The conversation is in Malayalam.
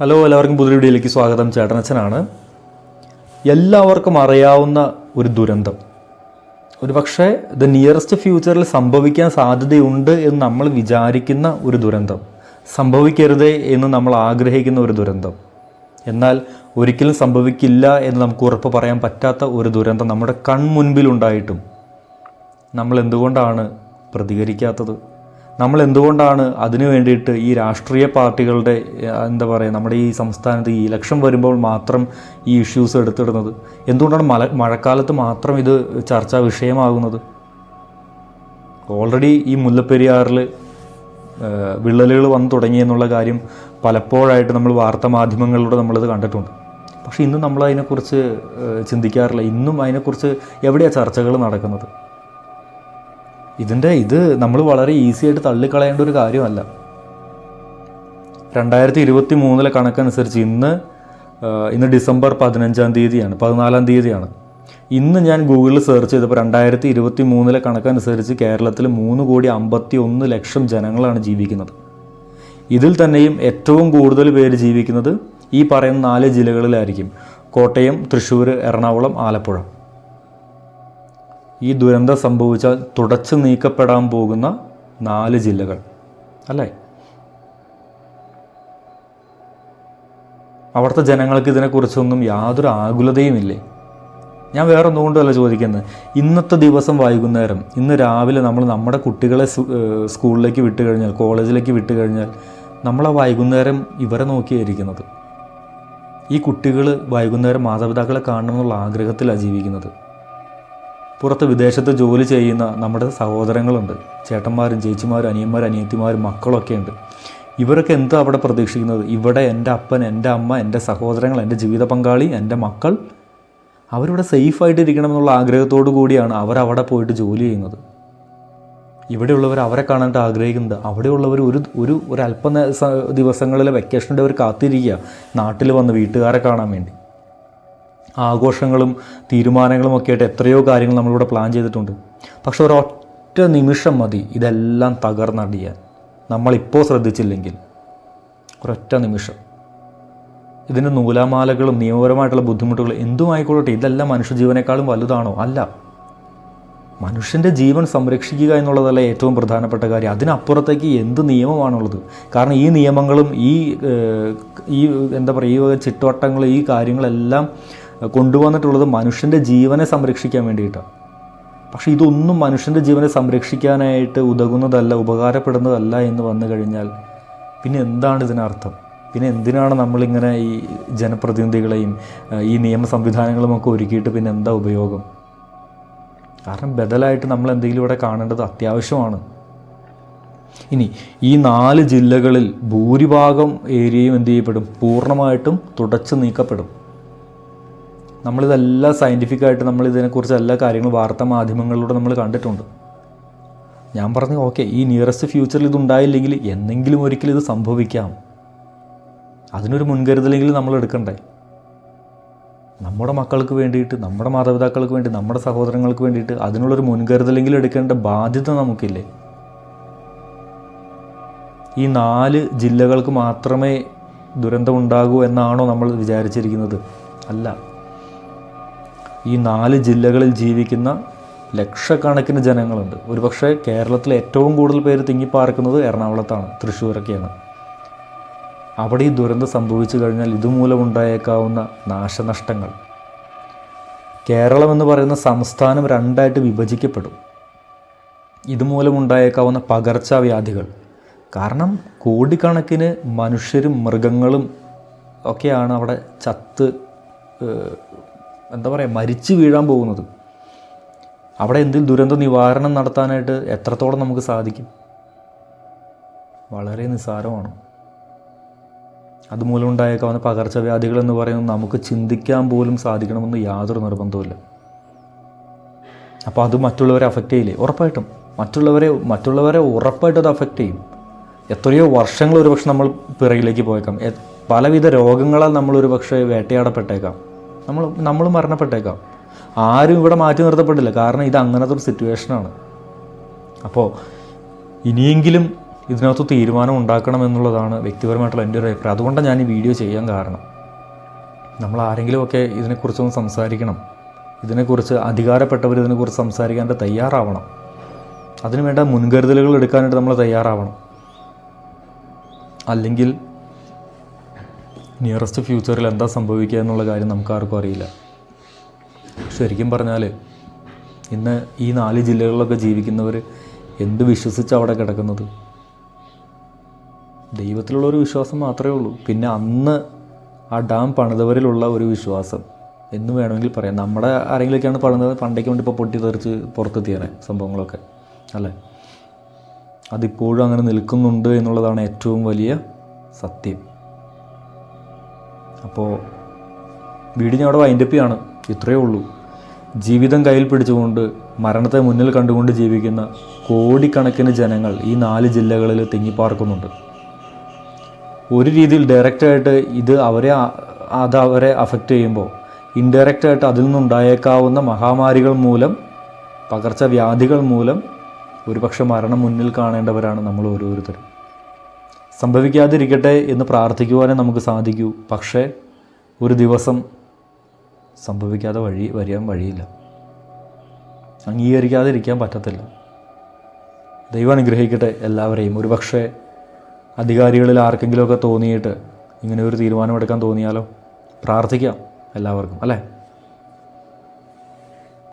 ഹലോ എല്ലാവർക്കും പുതിയ വീഡിയോയിലേക്ക് സ്വാഗതം. ചേട്ടനച്ഛനാണ്. എല്ലാവർക്കും അറിയാവുന്ന ഒരു ദുരന്തം. ഒരു പക്ഷേ ദ നിയറസ്റ്റ് ഫ്യൂച്ചറിൽ സംഭവിക്കാൻ സാധ്യതയുണ്ട് എന്ന് നമ്മൾ വിചാരിക്കുന്ന ഒരു ദുരന്തം. സംഭവിക്കരുതേ എന്ന് നമ്മൾ ആഗ്രഹിക്കുന്ന ഒരു ദുരന്തം. എന്നാൽ ഒരിക്കലും സംഭവിക്കില്ല എന്ന് നമുക്ക് ഉറപ്പ് പറയാൻ പറ്റാത്ത ഒരു ദുരന്തം നമ്മുടെ കൺമുൻപിലുണ്ടായിട്ടും നമ്മൾ എന്തുകൊണ്ടാണ് പ്രതികരിക്കാത്തത്? നമ്മൾ എന്തുകൊണ്ടാണ് അതിനു വേണ്ടിയിട്ട് ഈ രാഷ്ട്രീയ പാർട്ടികളുടെ എന്താ പറയുക നമ്മുടെ ഈ സംസ്ഥാനത്ത് ഈ ഇലക്ഷൻ വരുമ്പോൾ മാത്രം ഈ ഇഷ്യൂസ് എടുത്തിടുന്നത്? എന്തുകൊണ്ടാണ് മല മഴക്കാലത്ത് മാത്രം ഇത് ചർച്ചാ വിഷയമാകുന്നത്? ഓൾറെഡി ഈ മുല്ലപ്പെരിയാറിൽ വിള്ളലുകൾ വന്നു തുടങ്ങി എന്നുള്ള കാര്യം പലപ്പോഴായിട്ട് നമ്മൾ വാർത്താ മാധ്യമങ്ങളിലൂടെ നമ്മളിത് കണ്ടിട്ടുണ്ട്. പക്ഷേ ഇന്നും നമ്മൾ അതിനെക്കുറിച്ച് ചിന്തിക്കാറില്ല. ഇന്നും അതിനെക്കുറിച്ച് എവിടെയാണ് ചർച്ചകൾ നടക്കുന്നത്? ഇതിന്റെ ഇത് നമ്മൾ വളരെ ഈസി ആയിട്ട് തള്ളിക്കളയേണ്ട ഒരു കാര്യമല്ല. രണ്ടായിരത്തി ഇരുപത്തി മൂന്നിലെ കണക്കനുസരിച്ച് ഇന്ന് ഇന്ന് ഡിസംബർ പതിനഞ്ചാം തീയതിയാണ് പതിനാലാം തീയതിയാണ്. ഇന്ന് ഞാൻ ഗൂഗിളിൽ സെർച്ച് ചെയ്തപ്പോൾ രണ്ടായിരത്തി ഇരുപത്തി മൂന്നിലെ കണക്കനുസരിച്ച് കേരളത്തിൽ മൂന്ന് കോടി അമ്പത്തി ഒന്ന് ലക്ഷം ജനങ്ങളാണ് ജീവിക്കുന്നത്. ഇതിൽ തന്നെയും ഏറ്റവും കൂടുതൽ പേര് ജീവിക്കുന്നത് ഈ പറയുന്ന നാല് ജില്ലകളിലായിരിക്കും. കോട്ടയം തൃശ്ശൂർ എറണാകുളം ആലപ്പുഴ. ഈ ദുരന്തം സംഭവിച്ചാൽ തുടച്ചു നീക്കപ്പെടാൻ പോകുന്ന നാല് ജില്ലകൾ അല്ലേ? അവിടുത്തെ ജനങ്ങൾക്ക് ഇതിനെക്കുറിച്ചൊന്നും യാതൊരു ആകുലതയുമില്ലേ? ഞാൻ വേറെ ഒന്നുകൊണ്ടല്ല ചോദിക്കുന്നത്. ഇന്നത്തെ ദിവസം വൈകുന്നേരം ഇന്ന് രാവിലെ നമ്മൾ നമ്മുടെ കുട്ടികളെ സ്കൂളിലേക്ക് വിട്ട് കഴിഞ്ഞാൽ കോളേജിലേക്ക് വിട്ട് കഴിഞ്ഞാൽ നമ്മളെ വൈകുന്നേരം ഇവരെ നോക്കിയായിരിക്കുന്നത്. ഈ കുട്ടികൾ വൈകുന്നേരം മാതാപിതാക്കളെ കാണണമെന്നുള്ള ആഗ്രഹത്തിലാണ് ജീവിക്കുന്നത്. പുറത്ത് വിദേശത്ത് ജോലി ചെയ്യുന്ന നമ്മുടെ സഹോദരങ്ങളുണ്ട്. ചേട്ടന്മാരും ചേച്ചിമാരും അനിയന്മാരും അനിയത്തിമാരും മക്കളൊക്കെ ഉണ്ട് ഇവരൊക്കെ എന്താ അവിടെ പ്രതീക്ഷിക്കുന്നത്? ഇവിടെ എന്റെ അപ്പൻ എന്റെ അമ്മ എന്റെ സഹോദരങ്ങൾ എന്റെ ജീവിത പങ്കാളി എന്റെ മക്കൾ? അവരിവിടെ സേഫായിട്ട് ഇരിക്കണം എന്നുള്ള ആഗ്രഹത്തോടു കൂടിയാണ് അവരവിടെ പോയിട്ട് ജോലി ചെയ്യുന്നത്. ഇവിടെയുള്ളവർ അവരെ കാണാനായിട്ട് ആഗ്രഹിക്കുന്നത് അവിടെയുള്ളവർ ഒരു ഒരു ഒരു അല്പ നേ- സ- ദിവസങ്ങളിലെ വെക്കേഷന്റെ അവർ കാത്തിരിക്കുക. നാട്ടിൽ വന്ന് വീട്ടുകാരെ കാണാൻ വേണ്ടി. ആഘോഷങ്ങളും തീരുമാനങ്ങളും ഒക്കെ ആയിട്ട് എത്രയോ കാര്യങ്ങൾ നമ്മളിവിടെ പ്ലാൻ ചെയ്തിട്ടുണ്ട്. പക്ഷെ ഒരൊറ്റ നിമിഷം മതി ഇതെല്ലാം തകർന്നടിയാൻ. നമ്മളിപ്പോൾ ശ്രദ്ധിച്ചില്ലെങ്കിൽ. ഒരൊറ്റ നിമിഷം. ഇതിന്റെ നൂലാമാലകളും നിയമപരമായിട്ടുള്ള ബുദ്ധിമുട്ടുകളും എന്തുമായിക്കൊള്ളട്ടെ ഇതെല്ലാം മനുഷ്യജീവനേക്കാളും വലുതാണോ? അല്ല. മനുഷ്യന്റെ ജീവൻ സംരക്ഷിക്കുക എന്നുള്ളതല്ല ഏറ്റവും പ്രധാനപ്പെട്ട കാര്യം. അതിനപ്പുറത്തേക്ക് എന്ത് നിയമമാണുള്ളത്? കാരണം ഈ നിയമങ്ങളും ഈ ഈ എന്താ പറയുക ഈ ചിട്ടവട്ടങ്ങളും ഈ കാര്യങ്ങളെല്ലാം കൊണ്ടുവന്നിട്ടുള്ളത് മനുഷ്യന്റെ ജീവനെ സംരക്ഷിക്കാൻ വേണ്ടിയിട്ടാണ്. പക്ഷേ ഇതൊന്നും മനുഷ്യന്റെ ജീവനെ സംരക്ഷിക്കാനായിട്ട് ഉതകുന്നതല്ല ഉപകാരപ്പെടുന്നതല്ല എന്ന് വന്നു കഴിഞ്ഞാൽ പിന്നെ എന്താണ് ഇതിനർത്ഥം? പിന്നെ എന്തിനാണ് നമ്മളിങ്ങനെ ഈ ജനപ്രതിനിധികളെയും ഈ നിയമ സംവിധാനങ്ങളും ഒക്കെ ഒരുക്കിയിട്ട് പിന്നെ എന്താ ഉപയോഗം? കാരണം ബദലായിട്ട് നമ്മൾ എന്തെങ്കിലും ഇവിടെ കാണേണ്ടത് അത്യാവശ്യമാണ്. ഇനി ഈ നാല് ജില്ലകളിൽ ഭൂരിഭാഗം ഏരിയയും എന്ത് ചെയ്യപ്പെടും? പൂർണമായിട്ടും തുടച്ചു നീക്കപ്പെടും. നമ്മളിതെല്ലാം സയന്റിഫിക്കായിട്ട് നമ്മൾ ഇതിനെക്കുറിച്ച് എല്ലാ കാര്യങ്ങളും വാർത്താ മാധ്യമങ്ങളിലൂടെ നമ്മൾ കണ്ടിട്ടുണ്ട്. ഞാൻ പറഞ്ഞു ഓക്കെ ഈ നിയറസ്റ്റ് ഫ്യൂച്ചറിൽ ഇതുണ്ടായില്ലെങ്കിൽ എന്നെങ്കിലും ഒരിക്കലും ഇത് സംഭവിക്കാം. അതിനൊരു മുൻകരുതലെങ്കിലും നമ്മൾ എടുക്കണ്ടേ? നമ്മുടെ മക്കൾക്ക് വേണ്ടിയിട്ട് നമ്മുടെ മാതാപിതാക്കൾക്ക് വേണ്ടി നമ്മുടെ സഹോദരങ്ങൾക്ക് വേണ്ടിയിട്ട് അതിനുള്ളൊരു മുൻകരുതലെങ്കിലും എടുക്കേണ്ട ബാധ്യത നമുക്കില്ലേ? ഈ നാല് ജില്ലകൾക്ക് മാത്രമേ ദുരന്തം ഉണ്ടാകൂ എന്നാണോ നമ്മൾ വിചാരിച്ചിരിക്കുന്നത്? അല്ല. ഈ നാല് ജില്ലകളിൽ ജീവിക്കുന്ന ലക്ഷക്കണക്കിന് ജനങ്ങളുണ്ട്. ഒരുപക്ഷെ കേരളത്തിലെ ഏറ്റവും കൂടുതൽ പേര് തിങ്ങിപ്പാർക്കുന്നത് എറണാകുളത്താണ് തൃശ്ശൂരൊക്കെയാണ്. അവിടെ ഈ ദുരന്തം സംഭവിച്ചു കഴിഞ്ഞാൽ ഇതുമൂലമുണ്ടായേക്കാവുന്ന നാശനഷ്ടങ്ങൾ. കേരളം എന്ന് പറയുന്ന സംസ്ഥാനം രണ്ടായിട്ട് വിഭജിക്കപ്പെടും. ഇതുമൂലമുണ്ടായേക്കാവുന്ന പകർച്ചവ്യാധികൾ. കാരണം കോടിക്കണക്കിന് മനുഷ്യരും മൃഗങ്ങളും ഒക്കെയാണ് അവിടെ ചത്ത് എന്താ പറയുക മരിച്ചു വീഴാൻ പോകുന്നത്. അവിടെ എന്തിൽ ദുരന്ത നിവാരണം നടത്താനായിട്ട് എത്രത്തോളം നമുക്ക് സാധിക്കും? വളരെ നിസ്സാരമാണ്. അതുമൂലം ഉണ്ടായേക്കാവുന്ന പകർച്ചവ്യാധികൾ എന്ന് പറയുന്നത് നമുക്ക് ചിന്തിക്കാൻ പോലും സാധിക്കണമെന്ന് യാതൊരു നിർബന്ധവുമില്ല. അപ്പോൾ അത് മറ്റുള്ളവരെ അഫക്റ്റ് ചെയ്യില്ലേ? ഉറപ്പായിട്ടും. മറ്റുള്ളവരെ മറ്റുള്ളവരെ ഉറപ്പായിട്ടും അത് അഫക്റ്റ് ചെയ്യും. എത്രയോ വർഷങ്ങൾ ഒരുപക്ഷെ നമ്മൾ പിറകിലേക്ക് പോയേക്കാം. പലവിധ രോഗങ്ങളാൽ നമ്മൾ ഒരുപക്ഷെ വേട്ടയാടപ്പെട്ടേക്കാം. നമ്മൾ നമ്മൾ മരണപ്പെട്ടേക്കാം. ആരും ഇവിടെ മാറ്റി നിർത്തപ്പെട്ടില്ല. കാരണം ഇത് അങ്ങനത്തെ ഒരു സിറ്റുവേഷനാണ് അപ്പോൾ ഇനിയെങ്കിലും ഇതിനകത്ത് തീരുമാനം ഉണ്ടാക്കണം എന്നുള്ളതാണ് വ്യക്തിപരമായിട്ടുള്ള എന്റെ ഒരു അഭിപ്രായം. അതുകൊണ്ടാണ് ഞാൻ ഈ വീഡിയോ ചെയ്യാൻ കാരണം. നമ്മൾ ആരെങ്കിലുമൊക്കെ ഇതിനെക്കുറിച്ചൊന്ന് സംസാരിക്കണം. ഇതിനെക്കുറിച്ച് അധികാരപ്പെട്ടവർ ഇതിനെക്കുറിച്ച് സംസാരിക്കാനായിട്ട് തയ്യാറാവണം. അതിനുവേണ്ട മുൻകരുതലുകൾ എടുക്കാനായിട്ട് നമ്മൾ തയ്യാറാവണം. അല്ലെങ്കിൽ നിയറസ്റ്റ് ഫ്യൂച്ചറിൽ എന്താ സംഭവിക്കുക എന്നുള്ള കാര്യം നമുക്ക് ആർക്കും അറിയില്ല. ശരിക്കും പറഞ്ഞാൽ ഇന്ന് ഈ നാല് ജില്ലകളിലൊക്കെ ജീവിക്കുന്നവർ എന്ത് വിശ്വസിച്ച് അവിടെ കിടക്കുന്നത്? ദൈവത്തിലുള്ളൊരു വിശ്വാസം മാത്രമേ ഉള്ളൂ. പിന്നെ അന്ന് ആ ഡാം പണിതവരിലുള്ള ഒരു വിശ്വാസം എന്ന് വേണമെങ്കിൽ പറയാം. നമ്മുടെ ആരെങ്കിലുമൊക്കെയാണ് പണിതത്? പണ്ടേക്ക് വേണ്ടി ഇപ്പോൾ പൊട്ടി തെറിച്ച് പുറത്തെത്തിയാണ് സംഭവങ്ങളൊക്കെ അല്ലേ? അതിപ്പോഴും അങ്ങനെ നിൽക്കുന്നുണ്ട് എന്നുള്ളതാണ് ഏറ്റവും വലിയ സത്യം. അപ്പോൾ വീഡിയോ ഞാൻ അവിടെ വൈൻഡപ്പ് ചെയ്യാണ്. ഇത്രയേ ഉള്ളൂ. ജീവിതം കയ്യിൽ പിടിച്ചുകൊണ്ട് മരണത്തെ മുന്നിൽ കണ്ടുകൊണ്ട് ജീവിക്കുന്ന കോടിക്കണക്കിന് ജനങ്ങൾ ഈ നാല് ജില്ലകളിൽ തിങ്ങിപ്പാർക്കുന്നുണ്ട്. ഒരു രീതിയിൽ ഡയറക്റ്റായിട്ട് ഇത് അവരെ അത് അവരെ അഫക്റ്റ് ചെയ്യുമ്പോൾ ഇൻഡയറക്റ്റായിട്ട് അതിൽ നിന്നുണ്ടായേക്കാവുന്ന മഹാമാരികൾ മൂലം പകർച്ചവ്യാധികൾ മൂലം ഒരുപക്ഷെ മരണം മുന്നിൽ കാണേണ്ടവരാണ് നമ്മൾ ഓരോരുത്തരും. സംഭവിക്കാതിരിക്കട്ടെ എന്ന് പ്രാർത്ഥിക്കുവാനേ നമുക്ക് സാധിക്കൂ. പക്ഷേ ഒരു ദിവസം സംഭവിക്കാതെ വഴി വരാൻ വഴിയില്ല. അംഗീകരിക്കാതിരിക്കാൻ പറ്റത്തില്ല. ദൈവം അനുഗ്രഹിക്കട്ടെ എല്ലാവരെയും. ഒരു പക്ഷേ അധികാരികളിൽ ആർക്കെങ്കിലുമൊക്കെ തോന്നിയിട്ട് ഇങ്ങനെ ഒരു തീരുമാനമെടുക്കാൻ തോന്നിയാലോ? പ്രാർത്ഥിക്കാം എല്ലാവർക്കും അല്ലേ?